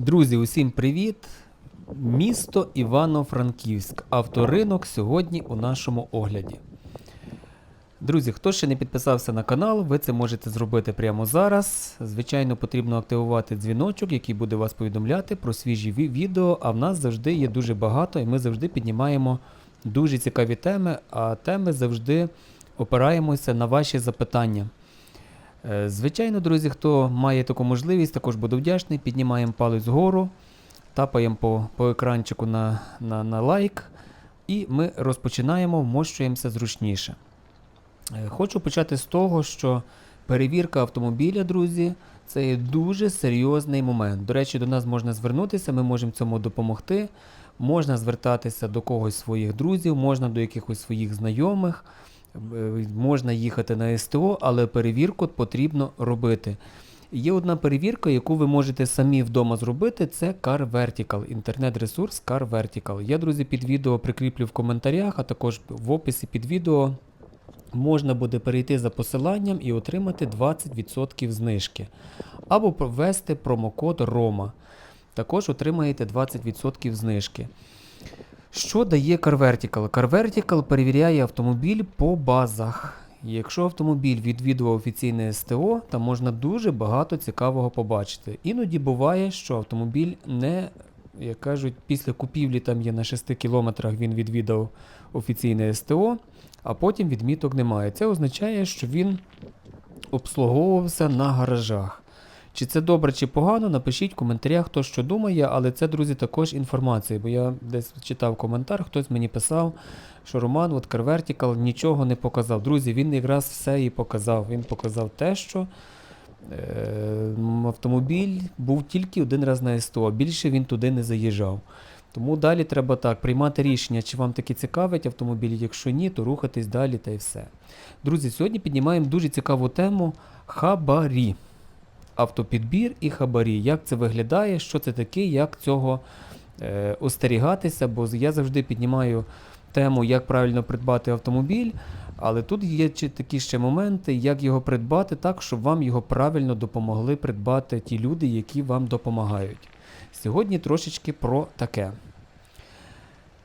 Друзі, усім привіт! Місто Івано-Франківськ. Авторинок сьогодні у нашому огляді. Друзі, хто ще не підписався на канал, ви це можете зробити прямо зараз. Звичайно, потрібно активувати дзвіночок, який буде вас повідомляти про свіжі відео. А в нас завжди є дуже багато, і ми завжди піднімаємо дуже цікаві теми, а теми завжди опираємося на ваші запитання. Е, Звичайно, друзі, хто має таку можливість, також буду вдячний. Піднімаємо палець вгору, тапаємо по, по екранчику на, на, на лайк, і ми розпочинаємо, вмощуємося зручніше. Е, Хочу почати з того, що перевірка автомобіля, друзі, це є дуже серйозний момент. До речі, до нас можна звернутися, ми можемо цьому допомогти. Можна звертатися до когось своїх друзів, можна до якихось своїх знайомих, можна їхати на СТО, але перевірку потрібно робити. Є одна перевірка, яку ви можете самі вдома зробити, це Car Vertical, інтернет-ресурс Car Vertical. Я, друзі, під відео прикріплю в коментарях, а також в описі під відео можна буде перейти за посиланням і отримати 20% знижки. Або ввести промокод ROMA. Також отримаєте 20% знижки. Що дає CarVertical? CarVertical перевіряє автомобіль по базах. Якщо автомобіль відвідував офіційне СТО, там можна дуже багато цікавого побачити. Іноді буває, що автомобіль не, як кажуть, після купівлі там є на 6 кілометрах він відвідав офіційне СТО, а потім відміток немає. Це означає, що він обслуговувався на гаражах. Чи це добре, чи погано, напишіть в коментарях, хто що думає, але це, друзі, також інформація, бо я десь читав коментар, хтось мені писав, що Роман, от CarVertical нічого не показав. Друзі, він якраз все і показав. Він показав те, що е, автомобіль був тільки один раз на СТО, більше він туди не заїжджав. Тому далі треба так приймати рішення, чи вам таки цікавить автомобіль. Якщо ні, то рухатись далі та й все. Друзі, сьогодні піднімаємо дуже цікаву тему хабарі. Автопідбір і хабарі. Як це виглядає, що це таке, як цього е, остерігатися, бо я завжди піднімаю тему, як правильно придбати автомобіль. Але тут є такі ще моменти, як його придбати так, щоб вам його правильно допомогли придбати ті люди, які вам допомагають. Сьогодні трошечки про таке.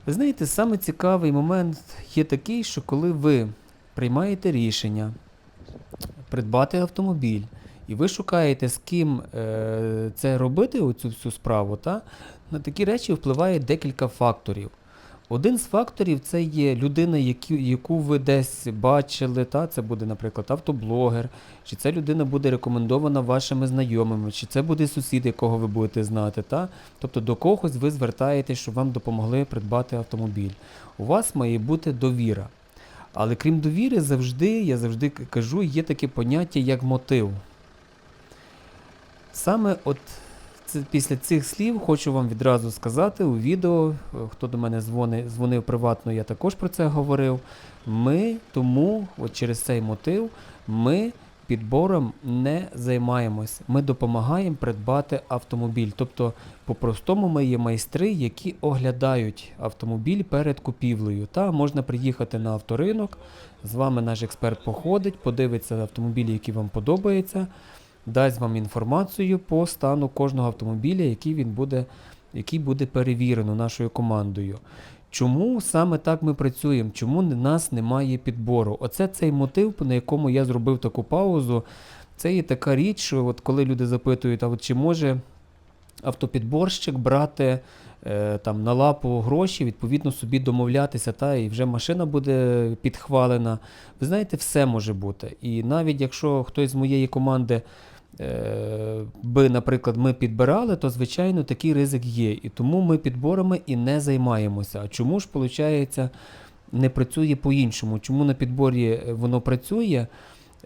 Ви знаєте, саме цікавий момент є такий, що коли ви приймаєте рішення придбати автомобіль, і ви шукаєте, з ким е, це робити, оцю всю справу, та, на такі речі впливає декілька факторів. Один з факторів це є людина, яку, яку ви десь бачили, та, це буде, наприклад, автоблогер, чи ця людина буде рекомендована вашими знайомими, чи це буде сусід, якого ви будете знати. Та? Тобто до когось ви звертаєтесь, щоб вам допомогли придбати автомобіль. У вас має бути довіра. Але крім довіри, завжди, я завжди кажу, є таке поняття як мотив. Саме от після цих слів хочу вам відразу сказати у відео, е, хто до мене дзвонив, дзвонив приватно, я також про це говорив. Ми тому, от через цей мотив, ми підбором не займаємось. Ми допомагаємо придбати автомобіль. Тобто, по-простому, ми є майстри, які оглядають автомобіль перед купівлею. Та можна приїхати на авторинок, з вами наш експерт походить, подивиться автомобілі, які вам подобаються дасть вам інформацію по стану кожного автомобіля, який він буде, який буде перевірено нашою командою. Чому саме так ми працюємо? Чому нас немає підбору? Оце цей мотив, на якому я зробив таку паузу. Це є така річ, що от коли люди запитують, а от чи може автопідборщик брати е, там, на лапу гроші, відповідно собі домовлятися, та, і вже машина буде підхвалена. Ви знаєте, все може бути. І навіть якщо хтось з моєї команди би, наприклад, ми підбирали, то звичайно такий ризик є. І тому ми підборами і не займаємося. А чому ж, виходить, не працює по-іншому? Чому на підборі е, воно працює?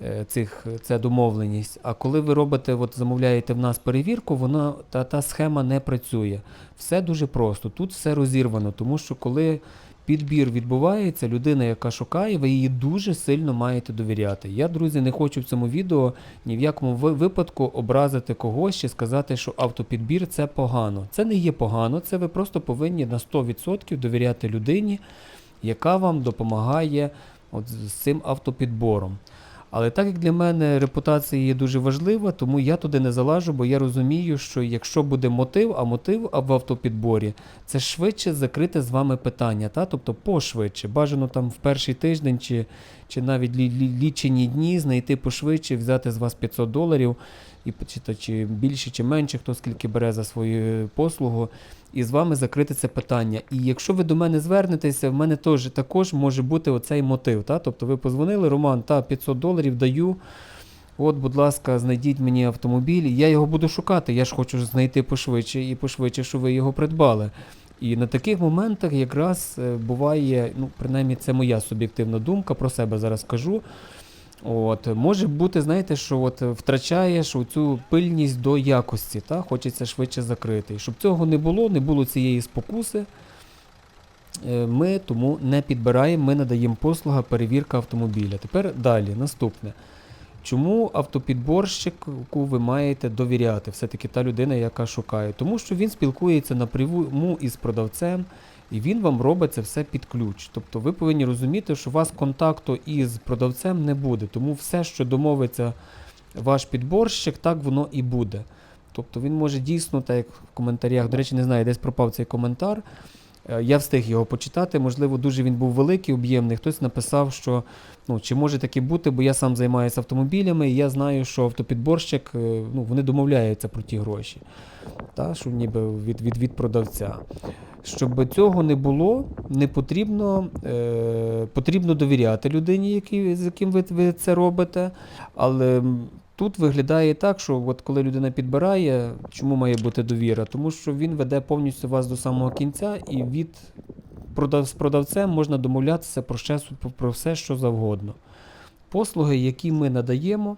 е, Цих, ця домовленість. А коли ви робите, от замовляєте в нас перевірку, вона та, та схема не працює. Все дуже просто. Тут все розірвано, тому що коли підбір відбувається, людина, яка шукає, ви її дуже сильно маєте довіряти. Я, друзі, не хочу в цьому відео ні в якому випадку образити когось чи сказати, що автопідбір це погано. Це не є погано, це ви просто повинні на 100% довіряти людині, яка вам допомагає от з цим автопідбором. Але так як для мене репутація є дуже важлива, тому я туди не залажу, бо я розумію, що якщо буде мотив, а мотив в автопідборі це швидше закрити з вами питання, та? тобто пошвидше. Бажано там в перший тиждень чи, чи навіть лі, лі, лічені дні знайти пошвидше, взяти з вас 500 доларів, і, чи, то, чи більше, чи менше, хто скільки бере за свою послугу, і з вами закрити це питання. І якщо ви до мене звернетеся, в мене теж також може бути оцей мотив. Та? Тобто ви позвонили, Роман, та 500 доларів даю. От, будь ласка, знайдіть мені автомобіль, я його буду шукати. Я ж хочу знайти пошвидше і пошвидше, що ви його придбали. І на таких моментах якраз е, буває, ну, принаймні, це моя суб'єктивна думка, про себе зараз кажу. От, може бути, знаєте, що от втрачаєш цю пильність до якості, та? хочеться швидше закрити. І щоб цього не було, не було цієї спокуси, е, ми тому не підбираємо, ми надаємо послуга перевірка автомобіля. Тепер далі, наступне. Чому автопідборщику ви маєте довіряти? Все-таки та людина, яка шукає. Тому що він спілкується напряму із продавцем, і він вам робить це все під ключ. Тобто ви повинні розуміти, що у вас контакту із продавцем не буде. Тому все, що домовиться ваш підборщик, так воно і буде. Тобто він може дійсно, так як в коментарях, до речі, не знаю, десь пропав цей коментар. Е, Я встиг його почитати, можливо, дуже він був великий, об'ємний. Хтось написав, що ну, чи може таке бути, бо я сам займаюся автомобілями, і я знаю, що автопідборщик, е, ну, вони домовляються про ті гроші, та, що ніби від, від, від продавця. Щоб цього не було, не потрібно, е, потрібно довіряти людині, який, з яким ви, ви це робите. Але тут виглядає так, що от коли людина підбирає, чому має бути довіра? Тому що він веде повністю вас до самого кінця, і від продав, з продавцем можна домовлятися про, ще, про все, що завгодно. Послуги, які ми надаємо,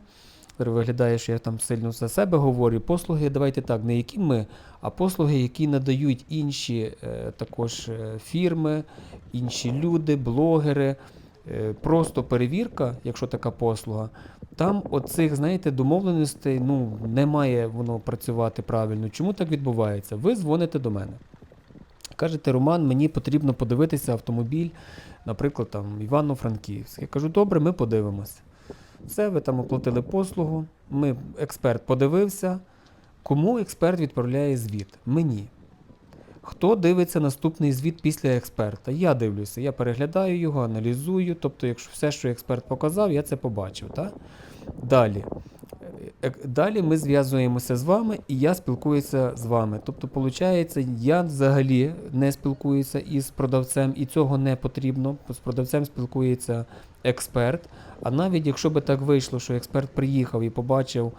виглядає, що я там сильно за себе говорю. Послуги, давайте так, не які ми, а послуги, які надають інші е, також е, фірми, інші люди, блогери. Е, просто перевірка, якщо така послуга, там оцих, знаєте, домовленостей ну, не має воно працювати правильно. Чому так відбувається? Ви дзвоните до мене. Кажете, Роман, мені потрібно подивитися автомобіль, наприклад, там Івано-Франківськ. Я кажу, добре, ми подивимося. Все, ви там оплатили послугу. Ми, експерт подивився. Кому експерт відправляє звіт? Мені. Хто дивиться наступний звіт після експерта? Я дивлюся, я переглядаю його, аналізую. Тобто, якщо все, що експерт показав, я це побачив. Так? Далі. Е, Далі ми зв'язуємося з вами, і я спілкуюся з вами. Тобто, виходить, я взагалі не спілкуюся із продавцем, і цього не потрібно. З продавцем спілкується експерт. А навіть якщо би так вийшло, що експерт приїхав і побачив,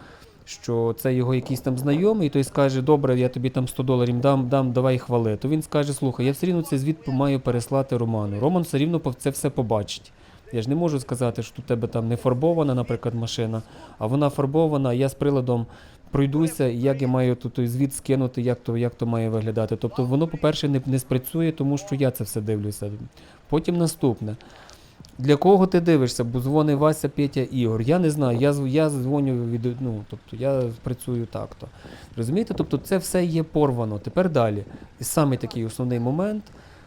що це його якийсь там знайомий, той скаже, добре, я тобі там 100 доларів дам, дам, давай хвали. То він скаже, слухай, я все рівно цей звіт маю переслати Роману. Роман все рівно це все побачить. Я ж не можу сказати, що у тебе там не фарбована, наприклад, машина, а вона фарбована, я з приладом пройдуся, як я маю тут той звіт скинути, як то, як то має виглядати. Тобто воно, по-перше, не, не спрацює, тому що я це все дивлюся. Потім наступне. Для кого ти дивишся? Бо дзвонить Вася, Петя, Ігор. Я не знаю, я, я дзвоню від, ну, тобто я працюю так-то. Розумієте? Тобто це все є порвано. Тепер далі. І саме такий основний момент,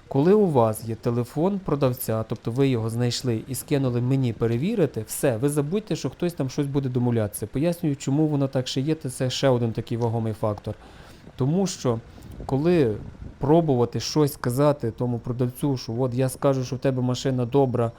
коли у вас є телефон продавця, тобто ви його знайшли і скинули мені перевірити, все, ви забудьте, що хтось там щось буде домовлятися. Пояснюю, чому воно так ще є, це ще один такий вагомий фактор. Тому що коли пробувати щось сказати тому продавцю, що от я скажу, що в тебе машина добра,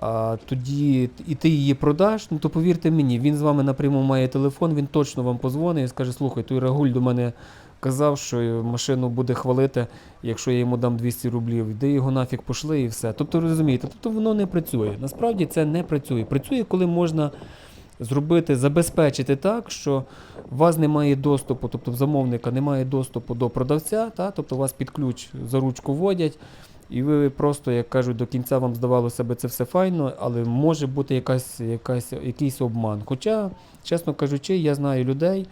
а тоді і ти її продаш, ну то повірте мені, він з вами напряму має телефон, він точно вам позвонить і скаже, слухай, той Рагуль до мене казав, що машину буде хвалити, якщо я йому дам 200 рублів, де його нафіг пошли і все. Тобто розумієте, тобто воно не працює. Насправді це не працює. Працює, коли можна зробити, забезпечити так, що у вас немає доступу, тобто замовника немає доступу до продавця, та, тобто вас під ключ за ручку вводять, і ви просто, як кажуть, до кінця вам здавалося би це все файно, але може бути якась, якась, якийсь обман. Хоча, чесно кажучи, я знаю людей,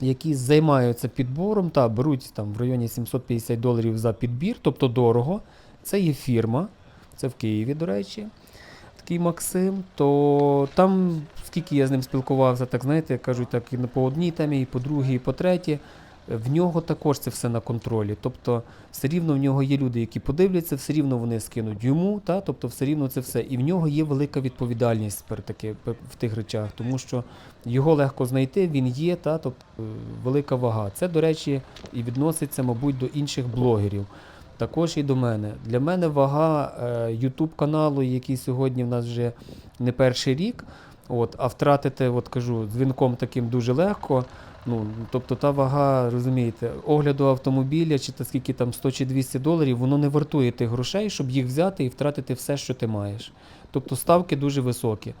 які займаються підбором та беруть там в районі 750 доларів за підбір, тобто дорого. Це є фірма, це в Києві, до речі, такий Максим. То там, скільки я з ним спілкувався, так знаєте, кажуть, так і по одній темі, і по другій, і по третій. В нього також це все на контролі. Тобто, все рівно в нього є люди, які подивляться, все рівно вони скинуть йому, та? тобто все рівно це все. І в нього є велика відповідальність пер таки, в тих речах, тому що його легко знайти, він є, та? тобто е, велика вага. Це, до речі, і відноситься, мабуть, до інших блогерів. Також і до мене. Для мене вага е, YouTube каналу, який сьогодні в нас вже не перший рік. От, а втратити, от кажу, дзвінком таким дуже легко. Ну, тобто та вага, розумієте, огляду автомобіля, чи та скільки там 100 чи 200 доларів, воно не вартує тих грошей, щоб їх взяти і втратити все, що ти маєш. Тобто ставки дуже високі.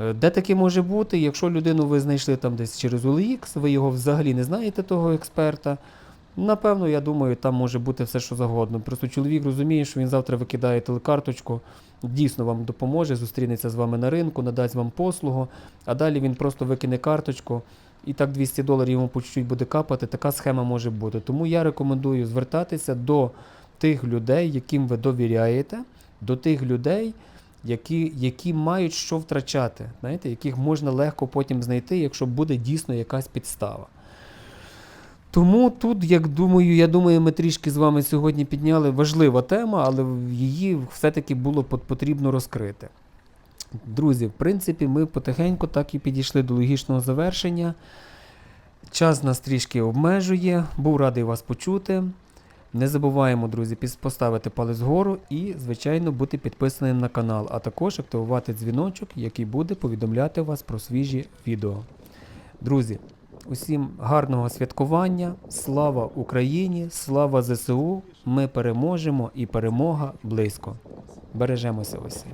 Е, Де таке може бути, якщо людину ви знайшли там десь через OLX, ви його взагалі не знаєте, того експерта. Напевно, я думаю, там може бути все, що завгодно. Просто чоловік розуміє, що він завтра викидає телекарточку, дійсно вам допоможе, зустрінеться з вами на ринку, надасть вам послугу, а далі він просто викине карточку, і так 200 доларів йому по чуть-чуть буде капати. Така схема може бути. Тому я рекомендую звертатися до тих людей, яким ви довіряєте, до тих людей, які, які мають що втрачати, знаєте, яких можна легко потім знайти, якщо буде дійсно якась підстава. Тому тут, як думаю, я думаю, ми трішки з вами сьогодні підняли важлива тема, але її все-таки було потрібно розкрити. Друзі, в принципі, ми потихеньку так і підійшли до логічного завершення. Час нас трішки обмежує. Був радий вас почути. Не забуваємо, друзі, поставити палець вгору і, звичайно, бути підписаним на канал, а також активувати дзвіночок, який буде повідомляти вас про свіжі відео. Друзі, усім гарного святкування, слава Україні, слава ЗСУ! Ми переможемо і перемога близько. Бережемося усі.